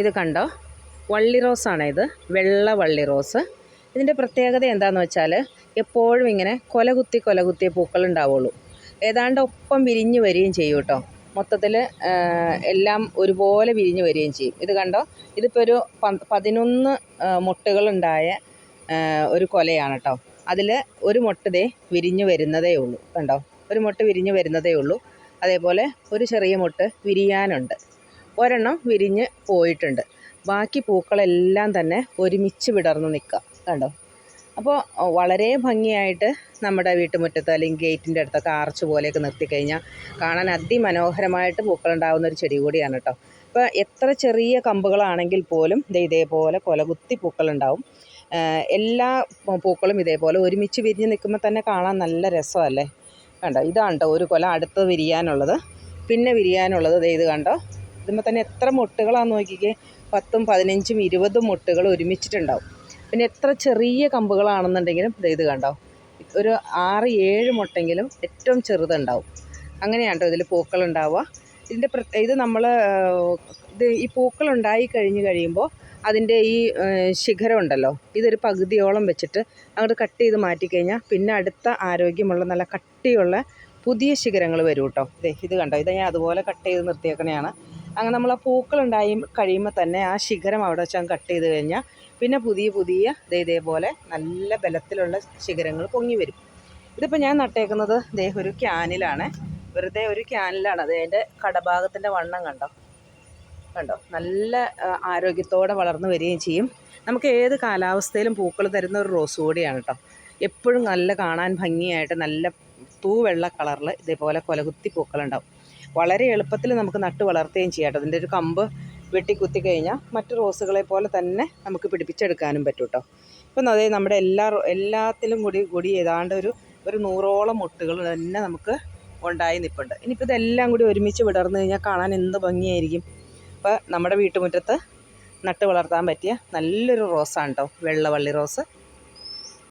ഇത് കണ്ടോ? വള്ളി റോസാണ് ഇത്. വെള്ള വള്ളി റോസ്. ഇതിന്റെ പ്രത്യേകത എന്താണെന്ന് വെച്ചാൽ എപ്പോഴും ഇങ്ങനെ കൊലകുത്തി കൊലകുത്തിയ പൂക്കൾ ഉണ്ടാവുള്ളൂ. ഏതാണ്ട് ഒപ്പം വിരിഞ്ഞ് വരികയും ചെയ്യും കേട്ടോ. മൊത്തത്തിൽ എല്ലാം ഒരുപോലെ വിരിഞ്ഞ് വരികയും ചെയ്യും. ഇത് കണ്ടോ? ഇതിപ്പോൾ ഒരു പതിനൊന്ന് മുട്ടുകളുണ്ടായ ഒരു കൊലയാണ് കേട്ടോ. അതിൽ ഒരു മുട്ടതേ വിരിഞ്ഞ് വരുന്നതേ ഉള്ളൂ. കണ്ടോ? ഒരു മുട്ട വിരിഞ്ഞ് വരുന്നതേ ഉള്ളൂ. അതേപോലെ ഒരു ചെറിയ മുട്ട് വിരിയാനുണ്ട്. ഒരെണ്ണം വിരിഞ്ഞ് പോയിട്ടുണ്ട്. ബാക്കി പൂക്കളെല്ലാം തന്നെ ഒരുമിച്ച് വിടർന്ന് നിൽക്കുക കണ്ടോ? അപ്പോൾ വളരെ ഭംഗിയായിട്ട് നമ്മുടെ വീട്ടുമുറ്റത്ത് അല്ലെങ്കിൽ ഗേറ്റിന്റെ അടുത്തൊക്കെ ആർച്ച് പോലെയൊക്കെ നിർത്തിക്കഴിഞ്ഞാൽ കാണാൻ അതിമനോഹരമായിട്ട് പൂക്കളുണ്ടാകുന്ന ഒരു ചെടി കൂടിയാണ് കേട്ടോ. ഇപ്പോൾ എത്ര ചെറിയ കമ്പുകളാണെങ്കിൽ പോലും ദേ ഇതേപോലെ കൊലകുത്തി പൂക്കളുണ്ടാവും. എല്ലാ പൂക്കളും ഇതേപോലെ ഒരുമിച്ച് വിരിഞ്ഞ് നിൽക്കുമ്പോൾ തന്നെ കാണാൻ നല്ല രസമല്ലേ? കണ്ടോ? ഇതാണ് കേട്ടോ ഒരു കൊല അടുത്ത് വിരിയാനുള്ളത്. പിന്നെ വിരിയാനുള്ളത് ഇത് കണ്ടോ? ഇതുമ്പോൾ തന്നെ എത്ര മുട്ടുകളാണെന്ന് നോക്കിക്കേ. പത്തും പതിനഞ്ചും ഇരുപതും മുട്ടുകൾ ഒരുമിച്ചിട്ടുണ്ടാവും. പിന്നെ എത്ര ചെറിയ കമ്പുകളാണെന്നുണ്ടെങ്കിലും ഇത് കണ്ടോ? ഒരു ആറ് ഏഴ് മുട്ടെങ്കിലും ഏറ്റവും ചെറുതുണ്ടാവും. അങ്ങനെയാണ് കേട്ടോ ഇതിൽ പൂക്കളുണ്ടാവുക ഇതിന്റെ ഇത് നമ്മൾ ഇത് ഈ പൂക്കളുണ്ടായി കഴിഞ്ഞ് കഴിയുമ്പോൾ അതിന്റെ ഈ ശിഖരം ഉണ്ടല്ലോ ഇതൊരു പകുതിയോളം വെച്ചിട്ട് അങ്ങോട്ട് കട്ട് ചെയ്ത് മാറ്റിക്കഴിഞ്ഞാൽ പിന്നെ അടുത്ത ആരോഗ്യമുള്ള നല്ല കട്ടിയുള്ള പുതിയ ശിഖരങ്ങൾ വരും കേട്ടോ ഇത് കണ്ടോ? ഇത് ഞാൻ അതുപോലെ കട്ട് ചെയ്ത് നിർത്തിയേക്കണയാണ്. അങ്ങനെ നമ്മൾ ആ പൂക്കളുണ്ടായി കഴിയുമ്പോൾ തന്നെ ആ ശിഖരം അവിടെ വെച്ച് കട്ട് ചെയ്ത് കഴിഞ്ഞാൽ പിന്നെ പുതിയ പുതിയ ഇതേപോലെ നല്ല ബലത്തിലുള്ള ശിഖരങ്ങൾ പൊങ്ങി വരും. ഇതിപ്പോൾ ഞാൻ നട്ടേക്കുന്നത് ദേ ഒരു ക്യാനിലാണ്. വെറുതെ ഒരു ക്യാനിലാണ്. അത് അതിന്റെ കടഭാഗത്തിന്റെ വണ്ണം കണ്ടോ? കണ്ടോ? നല്ല ആരോഗ്യത്തോടെ വളർന്നു വരികയും ചെയ്യും. നമുക്ക് ഏത് കാലാവസ്ഥയിലും പൂക്കൾ തരുന്ന ഒരു റോസ് കൂടിയാണ് കേട്ടോ. എപ്പോഴും നല്ല കാണാൻ ഭംഗിയായിട്ട് നല്ല തൂവെള്ള കളറിൽ ഇതേപോലെ കൊലകുത്തി പൂക്കളുണ്ടാവും. വളരെ എളുപ്പത്തിൽ നമുക്ക് നട്ട് വളർത്തുകയും ചെയ്യാം അതിന്റെ ഒരു കമ്പ് വെട്ടി കുത്തി കഴിഞ്ഞാൽ മറ്റു റോസുകളെ പോലെ തന്നെ നമുക്ക് പിടിപ്പിച്ചെടുക്കാനും പറ്റും കേട്ടോ. ഇപ്പം അതേ നമ്മുടെ എല്ലാ എല്ലാത്തിലും കൂടി കൂടി ഏതാണ്ട് ഒരു ഒരു നൂറോളം മുട്ടുകൾ തന്നെ നമുക്ക് ഉണ്ടായി നിൽപ്പുണ്ട് ഇനിയിപ്പോൾ ഇതെല്ലാം കൂടി ഒരുമിച്ച് വിടർന്നു കഴിഞ്ഞാൽ കാണാൻ എന്ത് ഭംഗിയായിരിക്കും. അപ്പോൾ നമ്മുടെ വീട്ടുമുറ്റത്ത് നട്ട് വളർത്താൻ പറ്റിയ നല്ലൊരു റോസാണ് കേട്ടോ വെള്ളവള്ളി റോസ്.